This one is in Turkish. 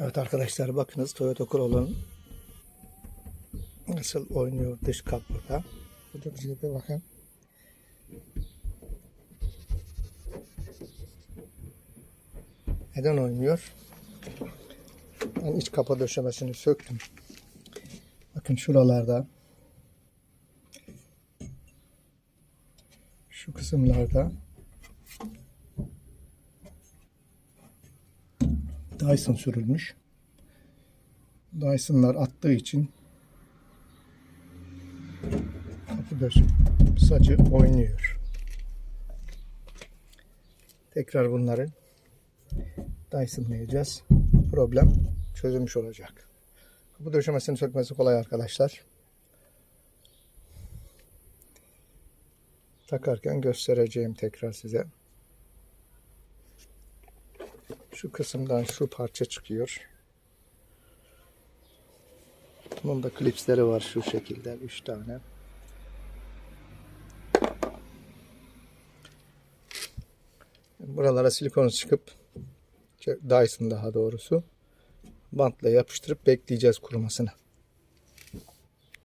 Evet arkadaşlar bakınız Toyota Corolla'nın nasıl oynuyor dış kapıda. Burada bir şey bakın. Neden oynuyor? Ben iç kapa döşemesini söktüm. Bakın şuralarda şu kısımlarda Dyson sürülmüş. Dyson'lar attığı için kapı döşüm sacı oynuyor. Tekrar bunları Dyson'layacağız. Problem çözülmüş olacak. Kapı döşemesini sökmesi kolay arkadaşlar. Takarken göstereceğim tekrar size. Şu kısımdan şu parça çıkıyor. Bunun da klipsleri var şu şekilde. 3 tane. Buralara silikon çıkıp Dyson daha doğrusu bantla yapıştırıp bekleyeceğiz kurumasını.